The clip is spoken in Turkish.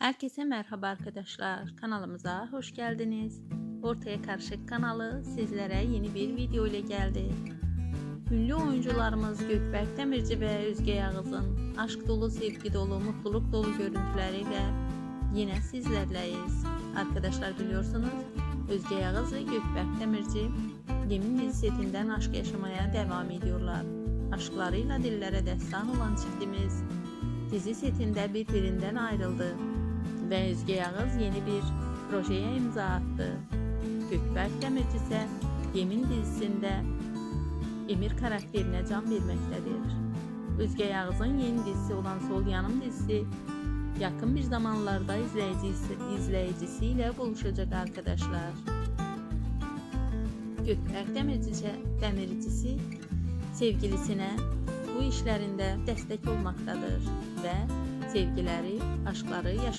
Herkese merhaba arkadaşlar. Kanalımıza hoş geldiniz. Ortaya Karışık kanalı sizlere yeni bir video ile geldi. Ünlü oyuncularımız Gökberk Demirci ve Özge Yağız'ın aşk dolu, sevgi dolu, mutluluk dolu görüntüleriyle yine sizlerleyiz. Arkadaşlar biliyorsunuz Özge Yağız ve Gökberk Demirci Yemin setinden aşk yaşamaya devam ediyorlar. Aşklarıyla dillere destan olan çiftimiz dizi setinde birbirinden ayrıldı ve Özge Yağız yeni bir projeye imza attı. Gökberk Demirci ise Yemin dizisinde Emir karakterine can vermektedir. Özge Yağız'ın yeni dizisi olan Sol Yanım dizisi yakın bir zamanlarda izleyicisi, izleyicisiyle buluşacak arkadaşlar. Gökberk Demirci, Demircisi sevgilisine bu işlerinde destek olmaktadır ve sevgileri, aşkları yaş